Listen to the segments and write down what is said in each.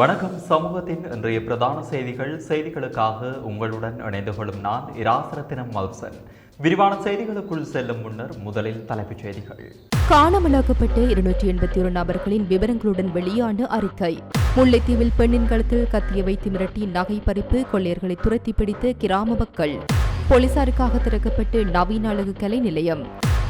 வணக்கம். சமூகத்தின் இன்றைய பிரதான செய்திகள் செய்திகளுக்காக உங்களுடன் இணைந்து கொள்ளும் நான் இராசரத்தினம் மல்சன் விரிவான செய்திகளுக்குள் செல்லும் முன்னர் முதலில் தலைப்புச் செய்திகள். காணாமலாக்கப்பட்ட இருநூற்றி எண்பத்தி ஒரு நபர்களின் விவரங்களுடன் வெளியான அறிக்கை. முல்லைத்தீவில் பெண்ணின் கழுத்தில் கத்திய வைத்து மிரட்டி நகை பறிப்பு கொள்ளையர்களை துரத்தி பிடித்த கிராம மக்கள். போலீசாருக்காக திறக்கப்பட்டு நவீன அழகு கலை நிலையம்.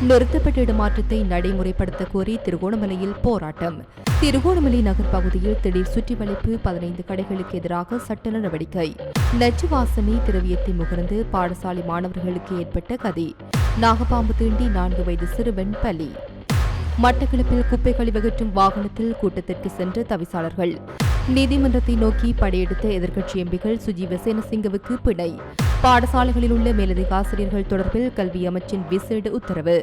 நிறுத்தப்பட்ட இடமாற்றத்தை நடைமுறைப்படுத்த கோரி திருகோணமலையில் போராட்டம். திருகோணமலை நகர் பகுதியில் திடீர் சுற்றி வளைப்பு பதினைந்து கடைகளுக்கு எதிராக சட்ட நடவடிக்கை. நச்சு வாசனை திரவியத்தை முகர்ந்து பாடசாலை மாணவர்களுக்கு ஏற்பட்ட கதி. நாகப்பாம்பு தீண்டி நான்கு வயது சிறுவன் பலி. மட்டக்களப்பில் குப்பை கழிவகற்றும் வாகனத்தில் கூட்டத்திற்கு சென்ற தவிசாளர்கள். நீதிமன்றத்தை நோக்கி படையெடுத்த எதிர்க்கட்சி எம்பிகள் சுஜீவ சேனசிங்கவுக்கு பிணை. பாடசாலைகளில் உள்ள மேலதிக ஆசிரியர்கள் தொடர்பில் கல்வி அமைச்சின் விசேட உத்தரவு.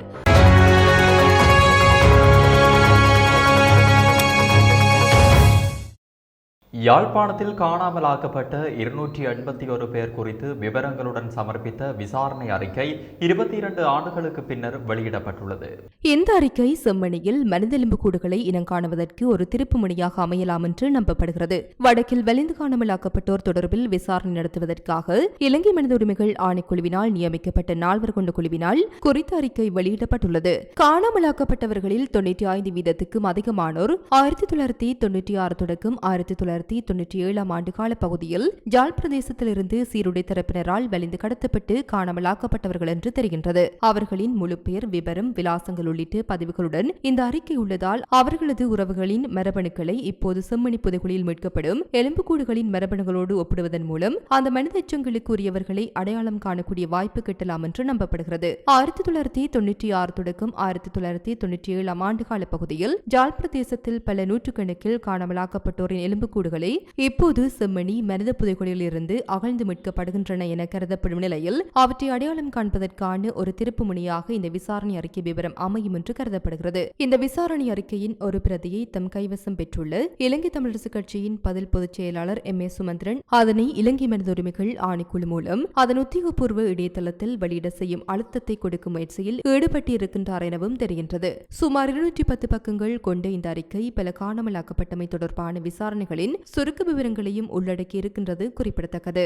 யாழ்ப்பாணத்தில் காணாமலாக்கப்பட்ட இருநூற்றி எண்பத்தி ஒரு பேர் குறித்து விவரங்களுடன் சமர்ப்பித்த விசாரணை அறிக்கை இருபத்தி இரண்டு ஆண்டுகளுக்கு பின்னர் வெளியிடப்பட்டுள்ளது. இந்த அறிக்கை செம்மணியில் மனிதெலும்பு கூடுகளை இனங்காணுவதற்கு ஒரு திருப்புமுனையாக அமையலாம் என்று நம்பப்படுகிறது. வடக்கில் வலிந்து காணாமலாக்கப்பட்டோர் தொடர்பில் விசாரணை நடத்துவதற்காக இலங்கை மனித உரிமைகள் ஆணைக்குழுவினால் நியமிக்கப்பட்ட நால்வர் கொண்ட குழுவினால் குறித்த அறிக்கை வெளியிடப்பட்டுள்ளது. காணாமலாக்கப்பட்டவர்களில் தொன்னூற்றி ஐந்து வீதத்துக்கும் அதிகமானோர் ஆயிரத்தி தொள்ளாயிரத்தி தொன்னூற்றி ஆறு தொடக்கம் ஆயிரத்தி தொள்ளாயிரத்தி தொன்னூற்றி ஏழாம் ஆண்டு கால பகுதியில் ஜாழ் பிரதேசத்திலிருந்து சீருடை தரப்பினரால் வலிந்து கடத்தப்பட்டு காணாமலாக்கப்பட்டவர்கள் என்று தெரிகின்றது. அவர்களின் முழு பெயர் விவரம் விலாசங்கள் உள்ளிட்ட பதிவுகளுடன் இந்த அறிக்கை உள்ளதால் அவர்களது உறவுகளின் மரபணுக்களை இப்போது செம்மணி புதைகுழியில் மீட்கப்படும் எலும்புக்கூடுகளின் மரபணுகளோடு ஒப்பிடுவதன் மூலம் அந்த மனித எச்சங்களுக்கு உரியவர்களை அடையாளம் காணக்கூடிய வாய்ப்பு கிட்டலாம் என்று நம்பப்படுகிறது. ஆயிரத்தி தொள்ளாயிரத்தி தொன்னூற்றி ஆறு தொடக்கம் ஆயிரத்தி தொள்ளாயிரத்தி தொன்னூற்றி ஏழாம் ஆண்டு கால பகுதியில் ஜாழ் பிரதேசத்தில் பல நூற்றுக்கணக்கில் காணாமலாக்கப்பட்டோரின் எலும்புக்கூடுகள் இப்போது செம்மணி மனித புதைகுழியில் அகழ்ந்து மீட்கப்படுகின்றன என கருதப்படும் நிலையில் அவற்றை அடையாளம் காண்பதற்கான ஒரு திருப்பு முனையாக இந்த விசாரணை அறிக்கை விவரம் அமையும் என்று கருதப்படுகிறது. இந்த விசாரணை அறிக்கையின் ஒரு பிரதியை தம் கைவசம் பெற்றுள்ள இலங்கை தமிழரசு கட்சியின் பதில் பொதுச் செயலாளர் எம். ஏ. சுமந்திரன் அதனை இலங்கை மனித உரிமைகள் ஆணைக்குழு மூலம் அதன் உத்தியோகபூர்வ இணையதளத்தில் வெளியிட செய்யும் அழுத்தத்தை கொடுக்கும் முயற்சியில் ஈடுபட்டிருக்கின்றார் எனவும் தெரிகின்றது. சுமார் இருநூற்றி பத்து பக்கங்கள் கொண்ட இந்த அறிக்கை பல காணாமலாக்கப்பட்டமை தொடர்பான விசாரணைகளின் சுருக்க விவரங்களையும் உள்ளடக்கி இருக்கின்றது குறிப்பிடத்தக்கது.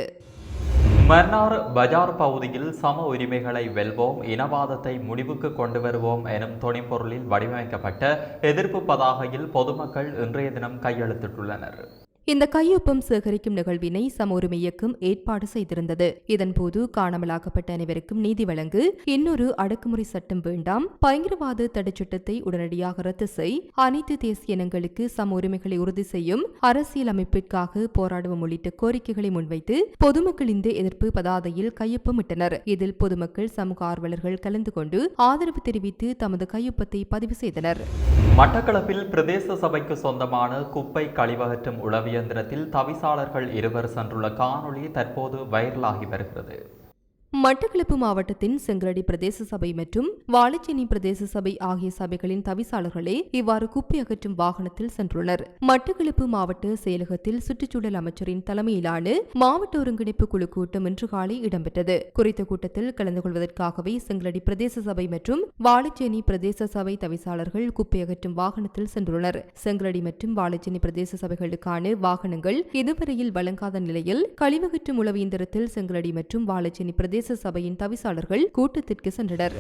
மன்னார் பஜார் பகுதியில் சம உரிமைகளை வெல்வோம் இனவாதத்தை முடிவுக்கு கொண்டு வருவோம் எனும் துணைப்பொருளில் வடிவமைக்கப்பட்ட எதிர்ப்பு பதாகையில் பொதுமக்கள் இன்றைய தினம் கையெழுத்திட்டுள்ளனர். இந்த கையொப்பம் சேகரிக்கும் நிகழ்வினை சமூரிமை இயக்கம் ஏற்பாடு செய்திருந்தது. இதன்போது காணாமலாக்கப்பட்ட அனைவருக்கும் நீதி வழங்கு இன்னொரு அடக்குமுறை சட்டம் வேண்டாம் பயங்கரவாத தடைச்சட்டத்தை உடனடியாக ரத்து செய் அனைத்து தேசிய இனங்களுக்கு சம உரிமைகளை உறுதி செய்யும் அரசியல் அமைப்பிற்காக போராடுவோம் உள்ளிட்ட கோரிக்கைகளை முன்வைத்து பொதுமக்கள் இந்த எதிர்ப்பு பதாதையில் கையொப்பமிட்டனர். இதில் பொதுமக்கள் சமூக ஆர்வலர்கள் கலந்து கொண்டு ஆதரவு தெரிவித்து தமது கையொப்பத்தை பதிவு செய்தனர். மட்டக்களப்பில் பிரதேச சபைக்கு சொந்தமான குப்பை கழிவகற்றும் இயந்திரத்தில் தவிசாளர்கள் இருவர் சென்றுள்ள காணொளி தற்போது வைரலாகி வருகிறது. மட்டக்களப்பு மாவட்டத்தின் செங்கரடி பிரதேச சபை மற்றும் வாழைச்சேனி பிரதேச சபை ஆகிய சபைகளின் தவிசாளர்களே இவ்வாறு குப்பை அகற்றும் வாகனத்தில் சென்றுள்ளனர். மட்டக்களப்பு மாவட்ட செயலகத்தில் சுற்றுச்சூழல் அமைச்சரின் தலைமையிலான மாவட்ட ஒருங்கிணைப்பு குழு கூட்டம் இன்று காலை இடம்பெற்றது. குறித்த கூட்டத்தில் கலந்து கொள்வதற்காகவே செங்கலடி பிரதேச சபை மற்றும் வாழைச்சேனி பிரதேச சபை தவிசாளர்கள் குப்பை அகற்றும் வாகனத்தில் சென்றுள்ளனர். செங்கலடி மற்றும் வாழைச்சேனி பிரதேச சபைகளுக்கான வாகனங்கள் இதுவரையில் வழங்காத நிலையில் கழிவகற்றும் உளவு இயந்திரத்தில் செங்கலடி மற்றும் வாழைச்சேனி பிரதேச சபையின் தவிசாளர்கள் கூட்டத்திற்கு சென்றனர்.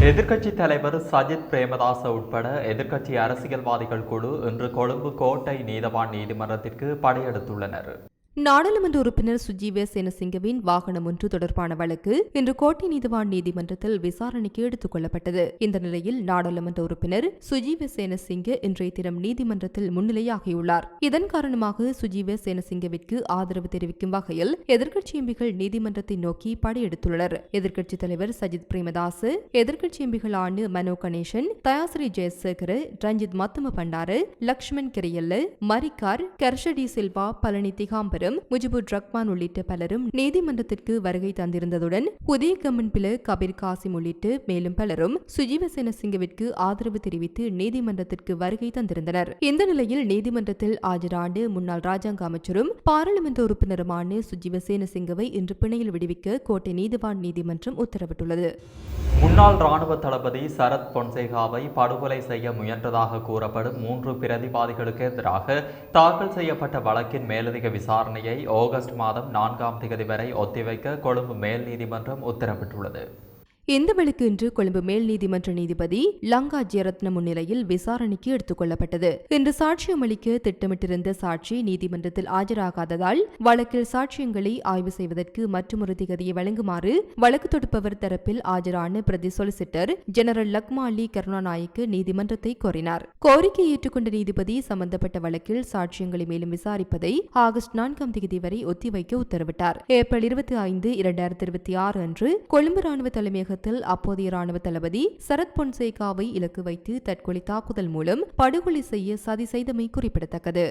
எதிர்கட்சி தலைவர் சஜித் பிரேமதாச உட்பட எதிர்க்கட்சி அரசியல்வாதிகள் குழு இன்று கொழும்பு கோட்டை நீதவான் நீதிமன்றத்திற்கு படையெடுத்துள்ளனர். நாடாளுமன்ற உறுப்பினர் சுஜீவ சேனசிங்கவின் வாகனம் ஒன்று தொடர்பான வழக்கு இன்று கோட்டை நீதிவான் நீதிமன்றத்தில் விசாரணைக்கு எடுத்துக் கொள்ளப்பட்டது. இந்த நிலையில் நாடாளுமன்ற உறுப்பினர் சுஜீவ சேனசிங்க இன்றைய தினம் நீதிமன்றத்தில் முன்னிலையாகியுள்ளார். இதன் காரணமாக சுஜீவ சேனசிங்கவிற்கு ஆதரவு தெரிவிக்கும் வகையில் எதிர்க்கட்சி எம்பிகள் நீதிமன்றத்தை நோக்கி படையெடுத்துள்ளனர் எதிர்க்கட்சித் தலைவர் சஜித் பிரேமதாஸ் எதிர்க்கட்சி எம்பிகளான மனோ கணேசன் தயாசிரி ஜெயசேகர் ரஞ்சித் மத்தும பண்டார லக்ஷ்மண் கிரியல்ல மரிக்கார் கர்ஷடி சில்வா பழனி திகாம்பர் தலைவரும் முஜிபுர் ரஹ்மான் உள்ளிட்ட பலரும் நீதிமன்றத்திற்கு வருகை தந்திருந்ததுடன் புதிய கம்மன்பில கபீர் காசிம் உள்ளிட்டு மேலும் பலரும் சுஜீவ சேனசிங்கவிற்கு ஆதரவு தெரிவித்து நீதிமன்றத்திற்கு வருகை தந்திருந்தனர். இந்த நிலையில் நீதிமன்றத்தில் ஆஜரான முன்னாள் ராஜாங்க அமைச்சரும் பாராளுமன்ற உறுப்பினருமான சுஜீவ சேனசிங்கவை இன்று பிணையில் விடுவிக்க கோட்டை நீதிவான் நீதிமன்றம் உத்தரவிட்டுள்ளது. முன்னாள் ராணுவ தளபதி சரத் பொன்சேகாவை படுகொலை செய்ய முயன்றதாக கூறப்படும் மூன்று பிரதிவாதிகளுக்கு எதிராக தாக்கல் செய்யப்பட்ட வழக்கின் மேலதிக விசாரணை விசாரணையை ஆகஸ்ட் மாதம் நான்காம் தேதி வரை ஒத்திவைக்க கொழும்பு மேல் நீதிமன்றம் உத்தரவிட்டுள்ளது. இந்த வழக்கு இன்று கொழும்பு மேல் நீதிமன்ற நீதிபதி லங்கா ஜெயரத்ன முன்னிலையில் விசாரணைக்கு எடுத்துக் கொள்ளப்பட்டது. இன்று சாட்சியம் அளிக்க திட்டமிட்டிருந்த சாட்சி நீதிமன்றத்தில் ஆஜராகாததால் வழக்கில் சாட்சியங்களை ஆய்வு செய்வதற்கு மற்றொரு திகதியை வழங்குமாறு வழக்கு தொடுப்பவர் தரப்பில் ஆஜரான பிரதி சொலிசிட்டர் ஜெனரல் லக்மாலி கருணாநாயக்கு நீதிமன்றத்தை கோரினார். கோரிக்கை ஏற்றுக்கொண்ட நீதிபதி சம்பந்தப்பட்ட வழக்கில் சாட்சியங்களை மேலும் விசாரிப்பதை ஆகஸ்ட் நான்காம் தேதி வரை ஒத்திவைக்க உத்தரவிட்டார். ஏப்ரல் இருபத்தி ஐந்து இரண்டாயிரத்தி இருபத்தி ஆறு அன்று கொழும்பு ராணுவ தலைமையகத்தில் அப்போதைய ராணுவ தளபதி சரத் பொன்சேகாவை இலக்கு வைத்து தற்கொலை தாக்குதல் மூலம் படுகொலை செய்ய சதி செய்தமை குறிப்பிடத்தக்கது.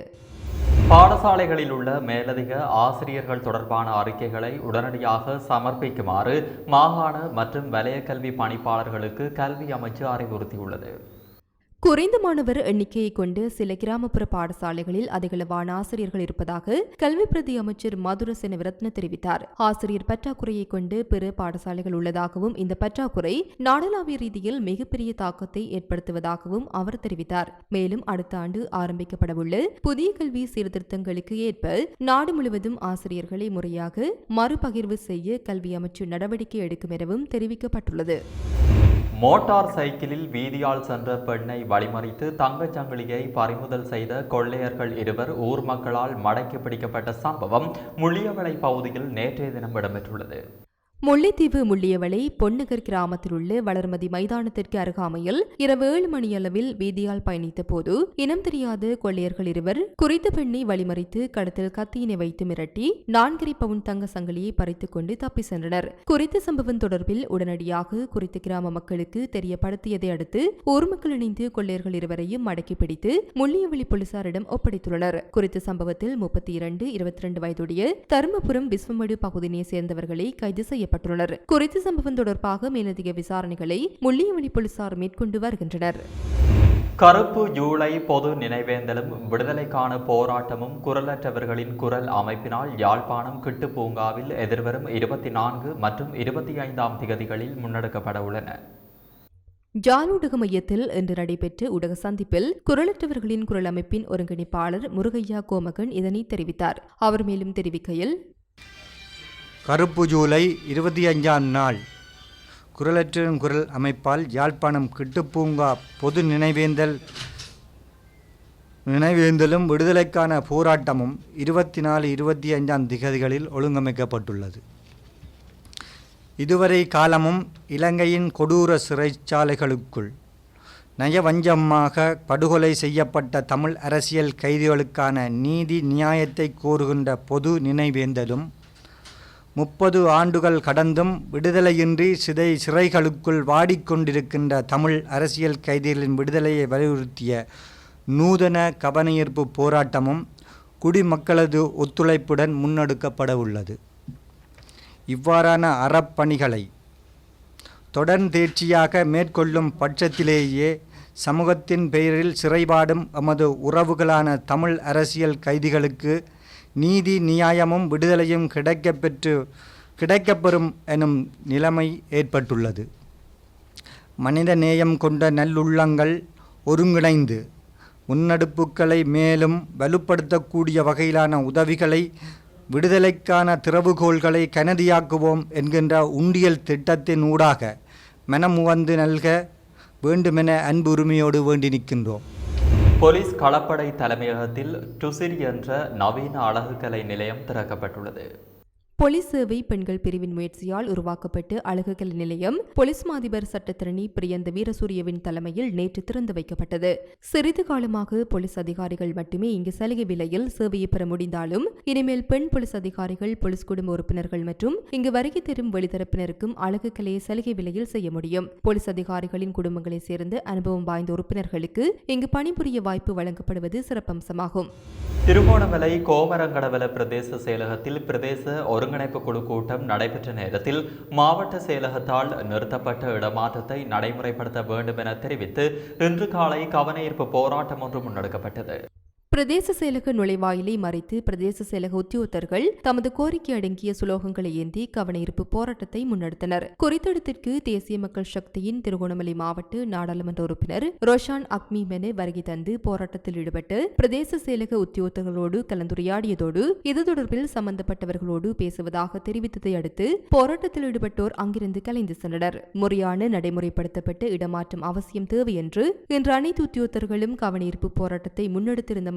பாடசாலைகளில் உள்ள மேலதிக ஆசிரியர்கள் தொடர்பான அறிக்கைகளை உடனடியாக சமர்ப்பிக்குமாறு மாகாண மற்றும் வலய கல்வி பணிப்பாளர்களுக்கு கல்வி அமைச்சு அறிவுறுத்தியுள்ளது. குறைந்த மாணவர் எண்ணிக்கையை கொண்டு சில கிராமப்புற பாடசாலைகளில் அதிகளவான ஆசிரியர்கள் இருப்பதாக கல்வி பிரதி அமைச்சர் மதுர செனவிரத்ன தெரிவித்தார். ஆசிரியர் பற்றாக்குறையை கொண்டு பிற பாடசாலைகள் உள்ளதாகவும் இந்த பற்றாக்குறை நாடளாவிய ரீதியில் மிகப்பெரிய தாக்கத்தை ஏற்படுத்துவதாகவும் அவர் தெரிவித்தார். மேலும் அடுத்த ஆண்டு ஆரம்பிக்கப்படவுள்ள புதிய கல்வி சீர்திருத்தங்களுக்கு ஏற்ப நாடு முழுவதும் ஆசிரியர்களை முறையாக மறுபகிர்வு செய்ய கல்வி அமைச்சு நடவடிக்கை எடுக்கும் எனவும் தெரிவிக்கப்பட்டுள்ளது. மோட்டார் சைக்கிளில் வீதியால் சென்ற பெண்ணை வழிமறித்து தங்கச் சங்கிலியை பறிமுதல் செய்த கொள்ளையர்கள் இருவர் ஊர் மக்களால் மடக்கி பிடிக்கப்பட்ட சம்பவம் முள்ளியவளை பகுதியில் நேற்றைய தினம் இடம்பெற்றுள்ளது. முல்லைத்தீவு முள்ளியவளை பொன்னகர் கிராமத்தில் உள்ள வளர்மதி மைதானத்திற்கு அருகாமையில் இரவு ஏழு மணியளவில் வீதியால் பயணித்த போது இனம் தெரியாத கொள்ளையர்கள் இருவர் குறித்த பெண்ணை வழிமறித்து கடத்தில் கத்தியினை வைத்து மிரட்டி நான்கரை பவுன் தங்க சங்கிலியை பறித்துக் கொண்டு தப்பி சென்றனர். குறித்த சம்பவம் தொடர்பில் உடனடியாக குறித்த கிராம மக்களுக்கு தெரியப்படுத்தியதை அடுத்து ஊர் மக்கள் இணைந்து கொள்ளையர்கள் இருவரையும் மடக்கி பிடித்து முள்ளியவளி போலீசாரிடம் ஒப்படைத்துள்ளனர். குறித்த சம்பவத்தில் முப்பத்தி இரண்டு இருபத்தி இரண்டு வயதுடைய தருமபுரம் விஸ்வமடு பகுதியினை சேர்ந்தவர்களை கைது செய்ய செய்யப்பட்டுள்ளனர். குறித்த சம்பவம் தொடர்பாக மேலதிக விசாரணைகளை முள்ளியவழி போலீசார் மேற்கொண்டு வருகின்றனர். கருப்பு ஜூலை பொது நினைவேந்தலும் விடுதலைக்கான போராட்டமும் குரலற்றவர்களின் குரல் அமைப்பினால் யாழ்ப்பாணம் கிட்டு பூங்காவில் எதிர்வரும் இருபத்தி நான்கு மற்றும் இருபத்தி ஐந்தாம் திகதிகளில் முன்னெடுக்கப்பட உள்ளன. ஜாலூடக மையத்தில் இன்று நடைபெற்ற ஊடக சந்திப்பில் குரலற்றவர்களின் குரல் அமைப்பின் ஒருங்கிணைப்பாளர் முருகையா கோமகன் இதனை தெரிவித்தார். அவர் மேலும் தெரிவிக்கையில் கருப்பு ஜூலை இருபத்தி அஞ்சாம் நாள். குரலற்றின் குரல் அமைப்பால் யாழ்ப்பாணம் கிட்டுப்பூங்கா பொது நினைவேந்தல் நினைவேந்தலும் விடுதலைக்கான போராட்டமும் இருபத்தி நாலு இருபத்தி அஞ்சாம் திகதிகளில் ஒழுங்கமைக்கப்பட்டுள்ளது. இதுவரை காலமும் இலங்கையின் கொடூர சிறைச்சாலைகளுக்குள். நயவஞ்சமாக படுகொலை செய்யப்பட்ட தமிழ் அரசியல் கைதிகளுக்கான நீதி நியாயத்தை கோருகின்ற பொது நினைவேந்தலும் முப்பது ஆண்டுகள் கடந்தும் விடுதலையின்றி சிதை சிறைகளுக்குள் வாடிக்கொண்டிருக்கின்ற தமிழ் அரசியல் கைதிகளின் விடுதலையை வலியுறுத்திய நூதன கவனஈர்ப்பு போராட்டமும் குடிமக்களது ஒத்துழைப்புடன் முன்னெடுக்கப்பட உள்ளது. இவ்வாறான அறப்பணிகளை தொடர்ந்தேர்ச்சியாக மேற்கொள்ளும் பட்சத்திலேயே சமூகத்தின் பெயரில் சிறைபாடும் எமது உறவுகளான தமிழ் அரசியல் கைதிகளுக்கு நீதி நியாயமும் விடுதலையும் கிடைக்கப்பெற்று கிடைக்கப்பெறும் எனும் நிலைமை ஏற்பட்டுள்ளது. மனித நேயம் கொண்ட நல்லுள்ளங்கள் ஒருங்கிணைந்து முன்னெடுப்புகளை மேலும் வலுப்படுத்தக்கூடிய வகையிலான உதவிகளை விடுதலைக்கான திறவுகோள்களை கனதியாக்குவோம் என்கின்ற உண்டியல் திட்டத்தின் ஊடாக மனமுவந்து நல்க வேண்டுமென அன்பு உரிமையோடு வேண்டி நிற்கின்றோம். போலீஸ் களப்படை தலைமையகத்தில் டுசிர் என்ற நவீன அழகுக்கலை நிலையம் திறக்கப்பட்டுள்ளது. போலீஸ் சேவை பெண்கள் பிரிவின் முயற்சியால் உருவாக்கப்பட்டு அழகுகலை நிலையம் போலீஸ் மாதிபர் சட்டத்திரணி பிரியந்த வீரசூரியவின் தலைமையில் நேற்று திறந்து வைக்கப்பட்டது. சிறிது காலமாக போலீஸ் அதிகாரிகள் மட்டுமே இங்கு சலுகை விலையில் சேவையை பெற முடிந்தாலும் இனிமேல் பெண் போலீஸ் அதிகாரிகள் போலீஸ் குடும்ப உறுப்பினர்கள் மற்றும் இங்கு வருகை தரும் வெளித்தரப்பினருக்கும் அழகு கலையை சலுகை விலையில் செய்ய முடியும். போலீஸ் அதிகாரிகளின் குடும்பங்களைச் சேர்ந்த அனுபவம் வாய்ந்த உறுப்பினர்களுக்கு இங்கு பணிபுரிய வாய்ப்பு வழங்கப்படுவது சிறப்பம்சமாகும். திருகோணமலை கோமரங்கடவல பிரதேச செயலகத்தில் பிரதேச ஒருங்கிணைப்பு குழு கூட்டம் நடைபெற்ற நேரத்தில் மாவட்ட செயலகத்தால் நிறுத்தப்பட்ட இடமாற்றத்தை நடைமுறைப்படுத்த வேண்டும் என தெரிவித்து இன்று காலை கவனஈர்ப்பு போராட்டம் ஒன்று முன்னெடுக்கப்பட்டது. பிரதேச செயலக நுழைவாயிலை மறைத்து பிரதேச செயலக உத்தியோகத்தர்கள் தமது கோரிக்கை அடங்கிய சுலோகங்களை ஏந்தி கவனஈர்ப்பு போராட்டத்தை முன்னெடுத்தனர். குறித்தடத்திற்கு தேசிய மக்கள் சக்தியின் திருகோணமலை மாவட்ட நாடாளுமன்ற உறுப்பினர் ரோஷான் அக்மி மெனு வருகை தந்து போராட்டத்தில் ஈடுபட்டு பிரதேச செயலக உத்தியோகத்தர்களோடு கலந்துரையாடியதோடு இது தொடர்பில் சம்பந்தப்பட்டவர்களோடு பேசுவதாக தெரிவித்ததை அடுத்து போராட்டத்தில் ஈடுபட்டோர் அங்கிருந்து கலைந்து சென்றனர். முறையான நடைமுறைப்படுத்தப்பட்ட இடமாற்றம் அவசியம் தேவை என்று இன்று அனைத்து உத்தியோகத்தர்களும் கவனஈர்ப்பு போராட்டத்தை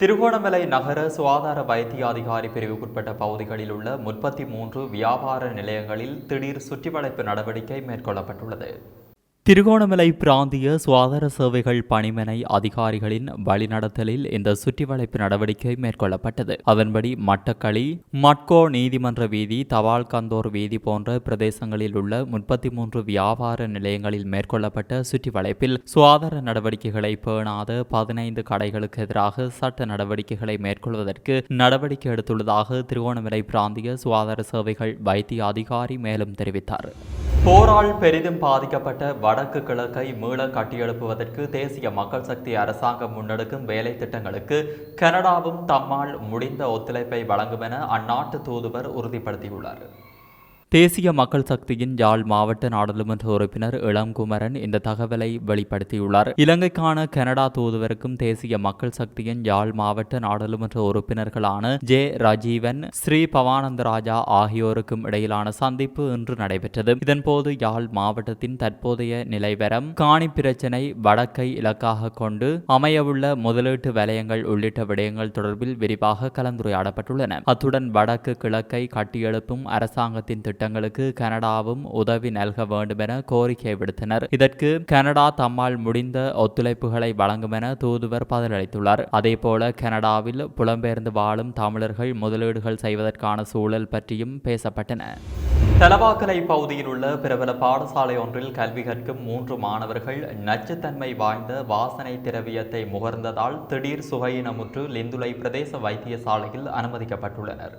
திருகோணமலை நகர சுகாதார வைத்திய அதிகாரி பிரிவுக்குட்பட்ட பகுதிகளில் உள்ள முப்பத்தி மூன்று வியாபார நிலையங்களில் திடீர் சுற்றிவளைப்பு நடவடிக்கை மேற்கொள்ளப்பட்டுள்ளது. திருகோணமலை பிராந்திய சுகாதார சேவைகள் பணிமனை அதிகாரிகளின் வழிநடத்தலில் இந்த சுற்றிவளைப்பு நடவடிக்கை மேற்கொள்ளப்பட்டது. அதன்படி மட்டக்களி மட்கோ நீதிமன்ற வீதி தபால் கந்தோர் வீதி போன்ற பிரதேசங்களில் உள்ள முப்பத்தி மூன்று வியாபார நிலையங்களில் மேற்கொள்ளப்பட்ட சுற்றிவளைப்பில் சுகாதார நடவடிக்கைகளை பேணாத பதினைந்து கடைகளுக்கு எதிராக சட்ட நடவடிக்கைகளை மேற்கொள்வதற்கு நடவடிக்கை எடுத்துள்ளதாக திருகோணமலை பிராந்திய சுகாதார சேவைகள் வைத்திய அதிகாரி மேலும் தெரிவித்தார். போரால் பெரிதும் பாதிக்கப்பட்ட வடக்கு கிழக்கை மீள கட்டியெழுப்புவதற்கு தேசிய மக்கள் சக்தி அரசாங்கம் முன்னெடுக்கும் வேலை திட்டங்களுக்கு கனடாவும் தம்மால் முடிந்த ஒத்துழைப்பை வழங்கும் என அந்நாட்டு தூதுவர் உறுதிப்படுத்தியுள்ளார். தேசிய மக்கள் சக்தியின் யாழ் மாவட்ட நாடாளுமன்ற உறுப்பினர் இளங்குமரன் இந்த தகவலை வெளிப்படுத்தியுள்ளார். இலங்கைக்கான கனடா தூதுவருக்கும் தேசிய மக்கள் சக்தியின் யாழ் மாவட்ட நாடாளுமன்ற உறுப்பினர்களான ஜே ராஜீவன் ஸ்ரீ பவானந்தராஜா ஆகியோருக்கும் இடையிலான சந்திப்பு இன்று நடைபெற்றது. இதன்போது யாழ் மாவட்டத்தின் தற்போதைய நிலைவரம் காணி பிரச்சினை வடக்கை இலக்காக கொண்டு அமையவுள்ள முதலீட்டு வலயங்கள் உள்ளிட்ட விடயங்கள் தொடர்பில் விரிவாக கலந்துரையாடப்பட்டுள்ளன. அத்துடன் வடக்கு கிழக்கை கட்டியெழுப்பும் அரசாங்கத்தின் திட்டங்களுக்கு கனடாவும் உதவி நல்க வேண்டும் என கோரிக்கை விடுத்தனர். இதற்கு கனடா தம்மால் முடிந்த ஒத்துழைப்புகளை வழங்கும் என தூதுவர் பதிலளித்துள்ளார். அதேபோல கனடாவில் புலம்பெயர்ந்து வாழும் தமிழர்கள் முதலீடுகள் செய்வதற்கான சூழல் பற்றியும் பேசப்பட்டன. தலவாக்கலை பகுதியில் உள்ள பிரபல பாடசாலை ஒன்றில் கல்வி கற்கும் மூன்று மாணவர்கள் நச்சுத்தன்மை வாய்ந்த வாசனை திரவியத்தை முகர்ந்ததால் திடீர் சுகையினமுற்று லிந்துலை பிரதேச வைத்தியசாலையில் அனுமதிக்கப்பட்டுள்ளனர்.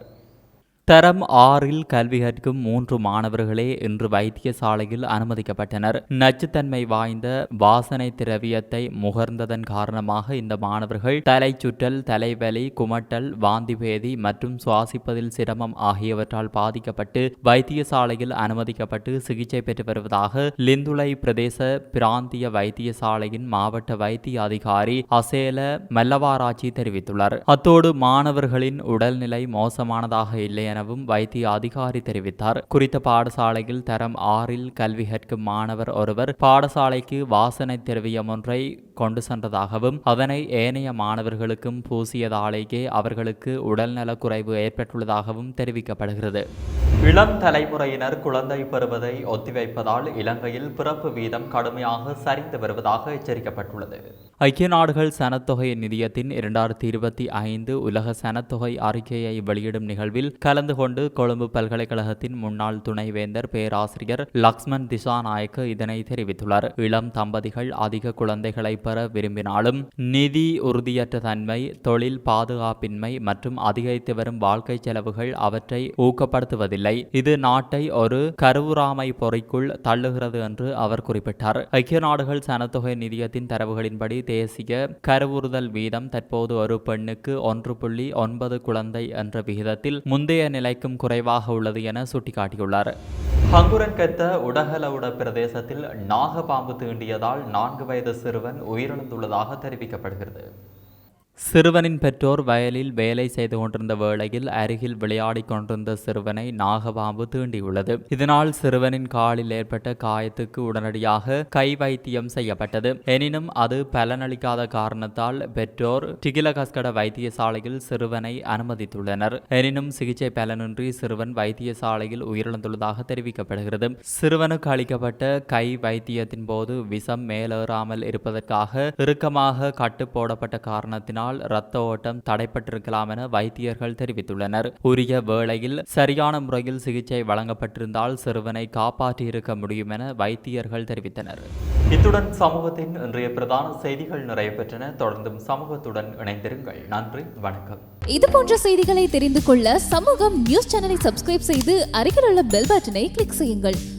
தரம் ஆறில் கல்வி கற்கும் மூன்று மாணவர்களே இன்று வைத்தியசாலையில் அனுமதிக்கப்பட்டனர். நச்சுத்தன்மை வாய்ந்த வாசனை திரவியத்தை முகர்ந்ததன் காரணமாக இந்த மாணவர்கள் தலை சுற்றல் தலைவலி குமட்டல் வாந்தி பேதி மற்றும் சுவாசிப்பதில் சிரமம் ஆகியவற்றால் பாதிக்கப்பட்டு வைத்தியசாலையில் அனுமதிக்கப்பட்டு சிகிச்சை பெற்று வருவதாக லிந்துலை பிரதேச பிராந்திய வைத்தியசாலையின் மாவட்ட வைத்திய அதிகாரி அசேல மல்லவாராட்சி தெரிவித்துள்ளார். அத்தோடு மாணவர்களின் உடல்நிலை மோசமானதாக இல்லை எனவும் வைத்திய அதிகாரி தெரிவித்தார். குறித்த பாடசாலையில் தரம் ஆறில் கல்வி கற்கும் மாணவர் ஒருவர் பாடசாலைக்கு வாசனை திரவியம் ஒன்றை கொண்டு சென்றதாகவும் அதனை ஏனைய மாணவர்களுக்கும் பூசியதாலேயே அவர்களுக்கு உடல்நலக் குறைவு ஏற்பட்டுள்ளதாகவும் தெரிவிக்கப்படுகிறது. இளம் தலைமுறையினர் குழந்தை பெறுவதை ஒத்திவைப்பதால் இலங்கையில் பிறப்பு வீதம் கடுமையாக சரிந்து வருவதாக எச்சரிக்கப்பட்டுள்ளது. ஐக்கிய நாடுகள் சனத்தொகை நிதியத்தின் இரண்டாயிரத்தி இருபத்தி ஐந்து உலக சனத்தொகை அறிக்கையை வெளியிடும் நிகழ்வில் கலந்து கொண்டு கொழும்பு பல்கலைக்கழகத்தின் முன்னாள் துணைவேந்தர் பேராசிரியர் லக்ஷ்மன் திசாநாயக்க இதனை தெரிவித்துள்ளார். இளம் தம்பதிகள் அதிக குழந்தைகளை பெற விரும்பினாலும் நிதி உறுதியற்ற தன்மை தொழில் பாதுகாப்பின்மை மற்றும் அதிகரித்து வரும் வாழ்க்கை செலவுகள் அவற்றை ஊக்கப்படுத்துவதில்லை. இது நாட்டை ஒரு கருவுறாமை பொறைக்குள் தள்ளுகிறது என்று அவர் குறிப்பிட்டார். ஐக்கிய நாடுகள் சனத்தொகை நிதியத்தின் தரவுகளின்படி தேசிய கருவுறுதல் வீதம் தற்போது ஒரு பெண்ணுக்கு ஒன்று புள்ளி ஒன்பது குழந்தை என்ற விகிதத்தில் முந்தைய நிலைக்கும் குறைவாக உள்ளது என சுட்டிக்காட்டியுள்ளார். ஹங்குரன்கெத்த உடகலவுட பிரதேசத்தில் நாகபாம்பு தீண்டியதால் நான்கு வயது சிறுவன் உயிரிழந்துள்ளதாக தெரிவிக்கப்படுகிறது. சிறுவனின் பெற்றோர் வயலில் வேலை செய்து கொண்டிருந்த வேளையில் அருகில் விளையாடிக் கொண்டிருந்த சிறுவனை நாகபாம்பு தீண்டியுள்ளது. இதனால் சிறுவனின் காலில் ஏற்பட்ட காயத்துக்கு உடனடியாக கை வைத்தியம் செய்யப்பட்டது. எனினும் அது பலனளிக்காத காரணத்தால் பெற்றோர் டிகிலகஸ்கட வைத்தியசாலையில் சிறுவனை அனுமதித்துள்ளனர். எனினும் சிகிச்சை பலனின்றி சிறுவன் வைத்தியசாலையில் உயிரிழந்துள்ளதாக தெரிவிக்கப்படுகிறது. சிறுவனுக்கு அளிக்கப்பட்ட கை வைத்தியத்தின் போது விஷம் மேலேறாமல் இருப்பதற்காக இறுக்கமாக கட்டு போடப்பட்ட காரணத்தினால் இரத்த ஓட்டம் தடைப்பட்டிருக்கலாம் என வைத்தியர்கள் தெரிவித்துள்ளனர். உரிய வேளையில் சரியான முறையில் சிகிச்சை வழங்கப்பட்டிருந்தால் சிறுவனை காப்பாற்றியிருக்க முடியும் என வைத்தியர்கள் தெரிவித்தனர். இத்துடன் சமூகத்தின் இன்றைய பிரதான செய்திகள் பெற்றன தொடர்ந்தும் சமூகத்துடன் இணைந்திருங்கள். நன்றி வணக்கம். இது போன்ற செய்திகளை தெரிந்து கொள்ள சமூகம் நியூஸ் சேனலை சப்ஸ்கிரைப் செய்து அருகில் உள்ள பெல் பட்டனை கிளிக் செய்யுங்கள்.